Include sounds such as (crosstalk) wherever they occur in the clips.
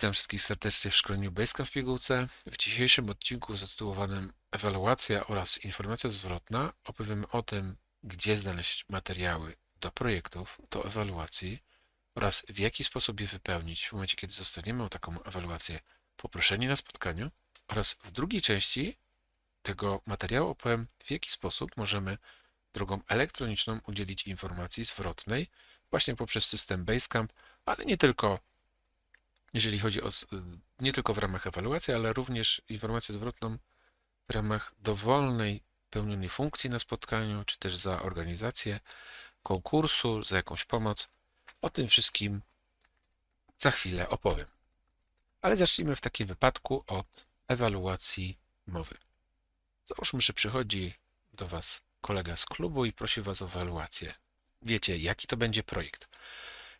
Witam wszystkich serdecznie w szkoleniu Basecamp w pigułce. W dzisiejszym odcinku zatytułowanym Ewaluacja oraz informacja zwrotna opowiemy o tym, gdzie znaleźć materiały do projektów, do ewaluacji oraz w jaki sposób je wypełnić w momencie, kiedy zostaniemy o taką ewaluację poproszeni na spotkaniu oraz w drugiej części tego materiału opowiem, w jaki sposób możemy drogą elektroniczną udzielić informacji zwrotnej właśnie poprzez system Basecamp, ale nie tylko jeżeli chodzi o s- nie tylko w ramach ewaluacji, ale również informację zwrotną w ramach dowolnej pełnionej funkcji na spotkaniu, czy też za organizację konkursu, za jakąś pomoc. O tym wszystkim za chwilę opowiem. Ale zacznijmy w takim wypadku od ewaluacji mowy. Załóżmy, że przychodzi do Was kolega z klubu i prosi Was o ewaluację. Wiecie, jaki to będzie projekt.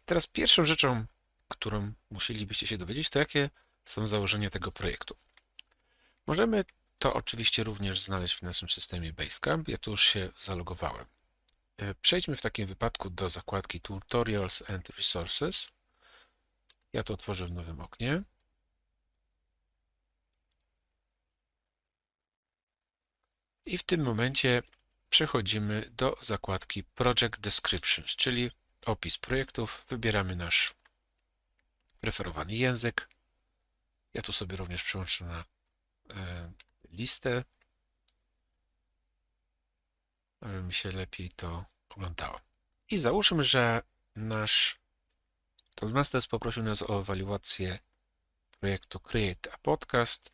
Teraz pierwszą rzeczą, którą musielibyście się dowiedzieć, to jakie są założenia tego projektu. Możemy to oczywiście również znaleźć w naszym systemie Basecamp. Ja tu już się zalogowałem. E, Przejdźmy w takim wypadku do zakładki Tutorials and Resources. Ja to otworzę w nowym oknie. I w tym momencie przechodzimy do zakładki Project Descriptions, czyli opis projektów. Wybieramy nasz preferowany język. Ja tu sobie również przyłączę na e, listę, aby mi się lepiej to oglądało. I załóżmy, że nasz Toastmasters poprosił nas o ewaluację projektu Create a Podcast.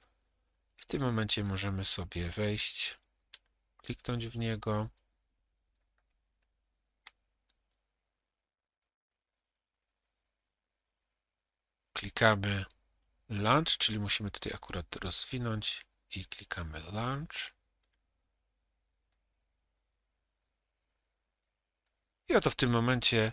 W tym momencie możemy sobie wejść, kliknąć w niego. Klikamy Launch, czyli musimy tutaj akurat rozwinąć i klikamy Launch. I oto w tym momencie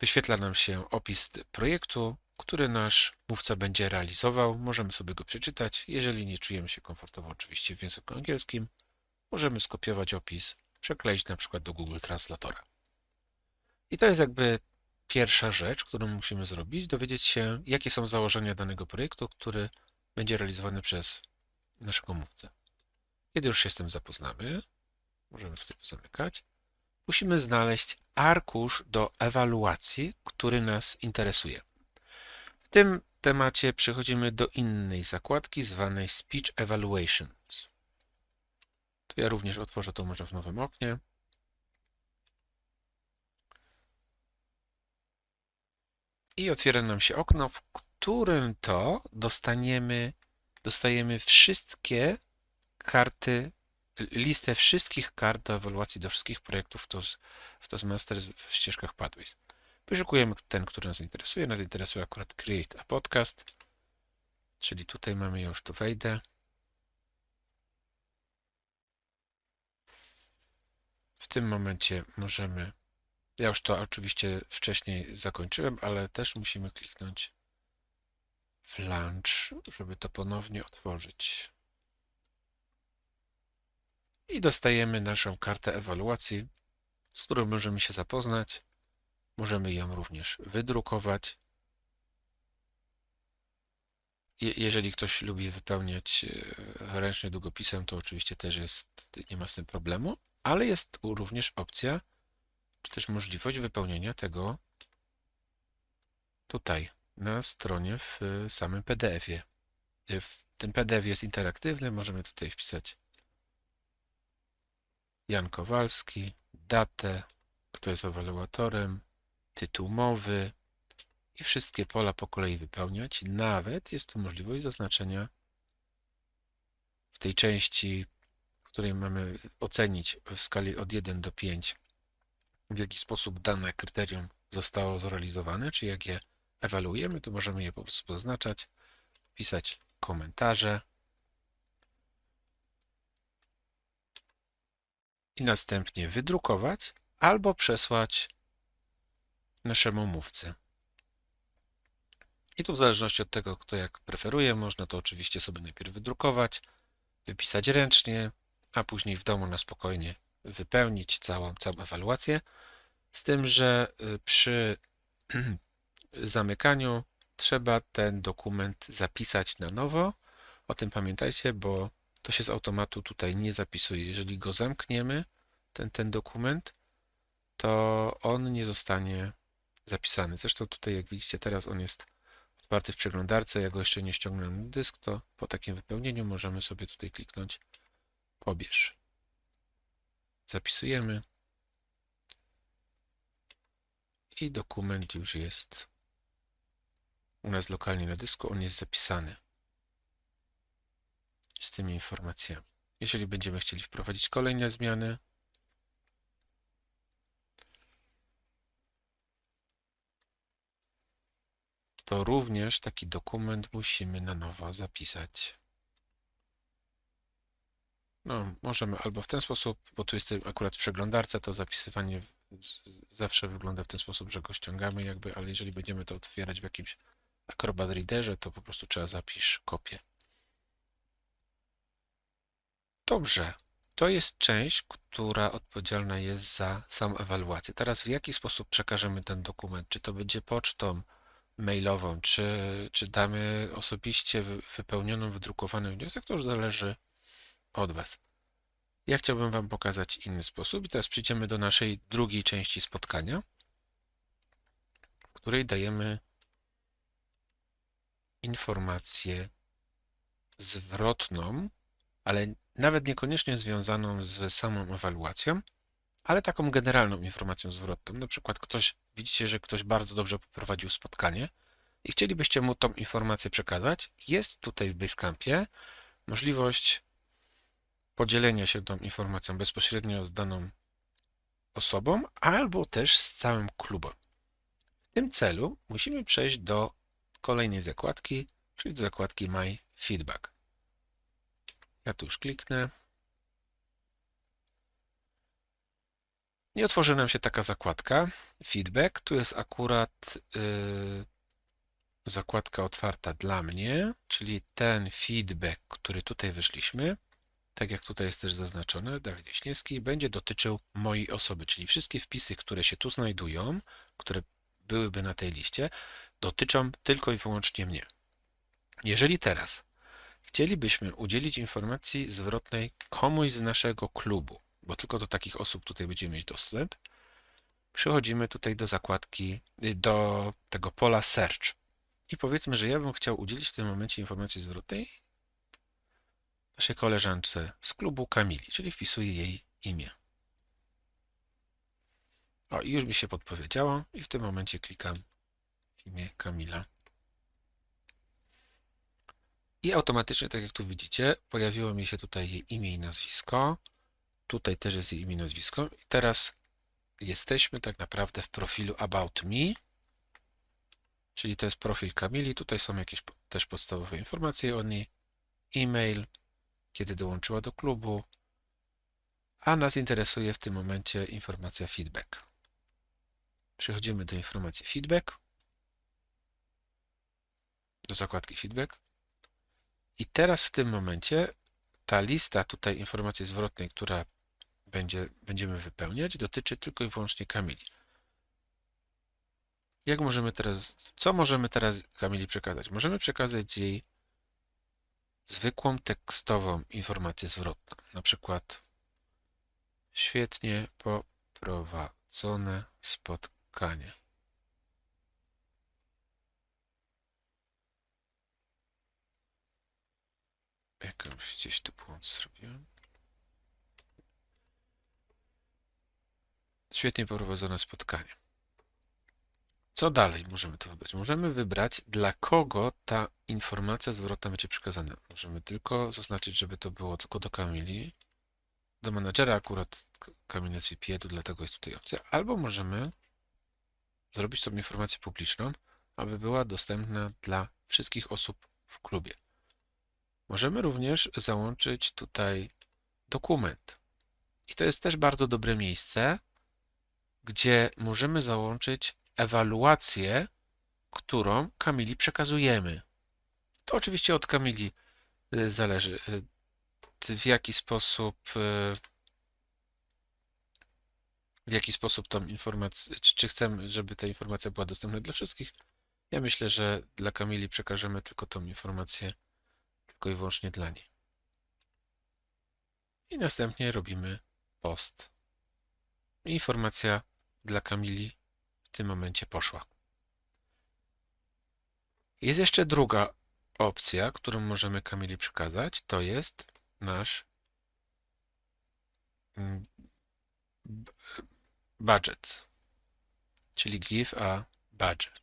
wyświetla nam się opis projektu, który nasz mówca będzie realizował. Możemy sobie go przeczytać. Jeżeli nie czujemy się komfortowo oczywiście w języku angielskim, możemy skopiować opis, przekleić na przykład do Google Translatora. I to jest jakby pierwsza rzecz, którą musimy zrobić, dowiedzieć się, jakie są założenia danego projektu, który będzie realizowany przez naszego mówcę. Kiedy już się z tym zapoznamy, możemy tutaj zamykać, musimy znaleźć arkusz do ewaluacji, który nas interesuje. W tym temacie przechodzimy do innej zakładki zwanej Speech Evaluations. Tu ja również otworzę to może w nowym oknie. I otwiera nam się okno, w którym to dostaniemy, dostajemy wszystkie karty, listę wszystkich kart do ewaluacji do wszystkich projektów w TOS, w w ścieżkach Pathways. Wyszukujemy ten, który nas interesuje. Nas interesuje akurat Create a Podcast, czyli tutaj mamy, już tu wejdę. W tym momencie możemy ja już to oczywiście wcześniej zakończyłem, ale też musimy kliknąć w Launch, żeby to ponownie otworzyć. I dostajemy naszą kartę ewaluacji, z którą możemy się zapoznać. Możemy ją również wydrukować. Je- Jeżeli ktoś lubi wypełniać e, ręcznie długopisem, to oczywiście też jest, nie ma z tym problemu, ale jest również opcja czy też możliwość wypełnienia tego tutaj na stronie w y, samym PDF-ie. Y, Ten PDF jest interaktywny, możemy tutaj wpisać Jan Kowalski, datę, kto jest ewaluatorem, tytuł mowy i wszystkie pola po kolei wypełniać. Nawet jest tu możliwość zaznaczenia w tej części, w której mamy ocenić w skali od 1 do 5 w jaki sposób dane kryterium zostało zrealizowane, czy jak je ewaluujemy, to możemy je po prostu zaznaczać, pisać komentarze i następnie wydrukować albo przesłać naszemu mówcy. I tu w zależności od tego, kto jak preferuje, można to oczywiście sobie najpierw wydrukować, wypisać ręcznie, a później w domu na spokojnie wypełnić całą, całą ewaluację. Z tym, że y, przy (clears throat) zamykaniu trzeba ten dokument zapisać na nowo. O tym pamiętajcie, bo to się z automatu tutaj nie zapisuje. Jeżeli go zamkniemy, ten, ten dokument, to on nie zostanie zapisany. Zresztą tutaj, jak widzicie, teraz on jest otwarty w przeglądarce. Ja go jeszcze nie ściągnąłem na dysk, to po takim wypełnieniu możemy sobie tutaj kliknąć pobierz. Zapisujemy i dokument już jest u nas lokalnie na dysku, on jest zapisany z tymi informacjami. Jeżeli będziemy chcieli wprowadzić kolejne zmiany, to również taki dokument musimy na nowo zapisać. No, możemy albo w ten sposób, bo tu jest akurat w przeglądarce, to zapisywanie zawsze wygląda w ten sposób, że go ściągamy jakby, ale jeżeli będziemy to otwierać w jakimś Acrobat Readerze, to po prostu trzeba zapisz kopię. Dobrze, to jest część, która odpowiedzialna jest za samą ewaluację. Teraz w jaki sposób przekażemy ten dokument? Czy to będzie pocztą mailową, czy, czy damy osobiście wy- wypełnioną, wydrukowany wniosek, to już zależy od Was. Ja chciałbym Wam pokazać inny sposób i teraz przejdziemy do naszej drugiej części spotkania, w której dajemy informację zwrotną, ale nawet niekoniecznie związaną z samą ewaluacją, ale taką generalną informacją zwrotną. Na przykład ktoś, widzicie, że ktoś bardzo dobrze poprowadził spotkanie i chcielibyście mu tą informację przekazać. Jest tutaj w Basecampie możliwość podzielenia się tą informacją bezpośrednio z daną osobą, albo też z całym klubem. W tym celu musimy przejść do kolejnej zakładki, czyli do zakładki My Feedback. Ja tu już kliknę. I otworzy nam się taka zakładka Feedback. Tu jest akurat yy, zakładka otwarta dla mnie, czyli ten feedback, który tutaj wyszliśmy, tak jak tutaj jest też zaznaczone, Dawid Jaśniewski, będzie dotyczył mojej osoby, czyli wszystkie wpisy, które się tu znajdują, które byłyby na tej liście, dotyczą tylko i wyłącznie mnie. Jeżeli teraz chcielibyśmy udzielić informacji zwrotnej komuś z naszego klubu, bo tylko do takich osób tutaj będziemy mieć dostęp, przechodzimy tutaj do zakładki, y, do tego pola Search i powiedzmy, że ja bym chciał udzielić w tym momencie informacji zwrotnej naszej koleżance z klubu Kamili, czyli wpisuję jej imię. O, i już mi się podpowiedziało i w tym momencie klikam imię Kamila. I automatycznie, tak jak tu widzicie, pojawiło mi się tutaj jej imię i nazwisko. Tutaj też jest jej imię i nazwisko. I teraz jesteśmy tak naprawdę w profilu About Me, czyli to jest profil Kamili. Tutaj są jakieś też podstawowe informacje o niej. E-mail, kiedy dołączyła do klubu, a nas interesuje w tym momencie informacja feedback. Przechodzimy do informacji feedback, do zakładki feedback i teraz w tym momencie ta lista tutaj informacji zwrotnej, która będzie, będziemy wypełniać, dotyczy tylko i wyłącznie Kamili. Jak możemy teraz, co możemy teraz Kamili przekazać? Możemy przekazać jej zwykłą tekstową informację zwrotną. Na przykład świetnie poprowadzone spotkanie. Jakąś gdzieś tu błąd zrobiłem. Świetnie poprowadzone spotkanie. Co dalej możemy tu wybrać? Możemy wybrać, dla kogo ta informacja zwrotna będzie przekazana. Możemy tylko zaznaczyć, żeby to było tylko do Kamili. Do menadżera akurat Kamil jest VP, dlatego jest tutaj opcja. Albo możemy zrobić tą informację publiczną, aby była dostępna dla wszystkich osób w klubie. Możemy również załączyć tutaj dokument. I to jest też bardzo dobre miejsce, gdzie możemy załączyć ewaluację, którą Kamili przekazujemy. To oczywiście od Kamili y, zależy, y, w jaki sposób y, w jaki sposób tą informację, czy, czy chcemy, żeby ta informacja była dostępna dla wszystkich, Ja myślę, że dla Kamili przekażemy tylko tą informację, tylko i wyłącznie dla niej. I następnie robimy post. Informacja dla Kamili w tym momencie poszła. Jest jeszcze druga opcja, którą możemy Kamili przekazać. To jest nasz mm, budget, czyli give a budget.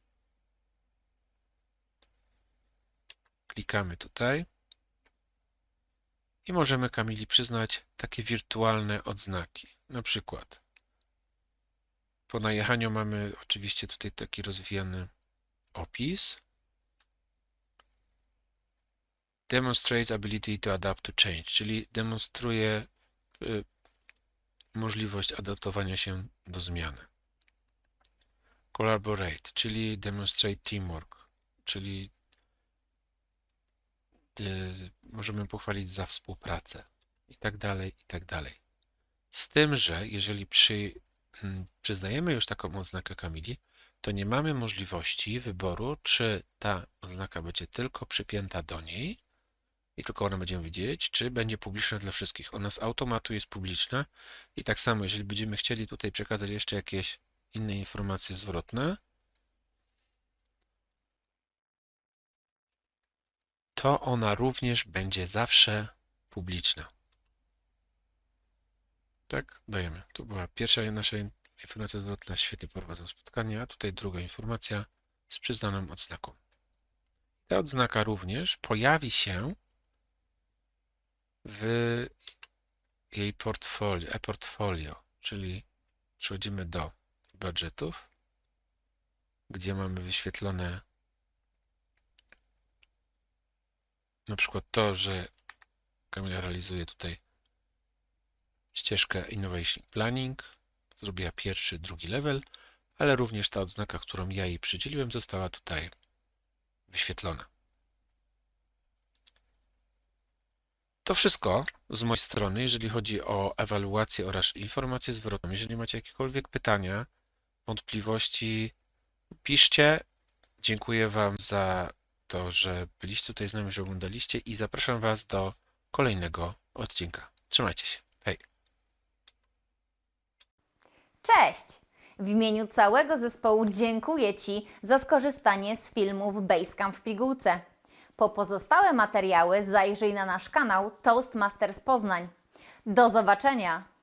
Klikamy tutaj i możemy Kamili przyznać takie wirtualne odznaki. Na przykład po najechaniu mamy oczywiście tutaj taki rozwijany opis. Demonstrates ability to adapt to change, czyli demonstruje y, możliwość adaptowania się do zmiany. Collaborate, czyli demonstrate teamwork, czyli y, możemy pochwalić za współpracę i tak dalej, i tak dalej. Z tym, że jeżeli przy, przyznajemy już taką odznakę Kamili, to nie mamy możliwości wyboru, czy ta odznaka będzie tylko przypięta do niej i tylko ona będziemy widzieć, czy będzie publiczna dla wszystkich. Ona z automatu jest publiczna i tak samo, jeżeli będziemy chcieli tutaj przekazać jeszcze jakieś inne informacje zwrotne, to ona również będzie zawsze publiczna. Tak, dajemy. To była pierwsza nasza in- informacja zwrotna. Świetnie prowadzą spotkanie, a tutaj druga informacja z przyznaną odznaką. Ta odznaka również pojawi się w jej portfolio, e-portfolio, czyli przechodzimy do budżetów, gdzie mamy wyświetlone na przykład to, że Kamila realizuje tutaj ścieżkę Innovation Planning, zrobiła pierwszy, drugi level, ale również ta odznaka, którą ja jej przydzieliłem, została tutaj wyświetlona. To wszystko z mojej strony, jeżeli chodzi o ewaluację oraz informację zwrotną. Jeżeli macie jakiekolwiek pytania, wątpliwości, piszcie. Dziękuję Wam za to, że byliście tutaj z nami, że oglądaliście i zapraszam Was do kolejnego odcinka. Trzymajcie się. Hej! Cześć! W imieniu całego zespołu dziękuję Ci za skorzystanie z filmów Basecamp w pigułce. Po pozostałe materiały zajrzyj na nasz kanał Toastmasters Poznań. Do zobaczenia!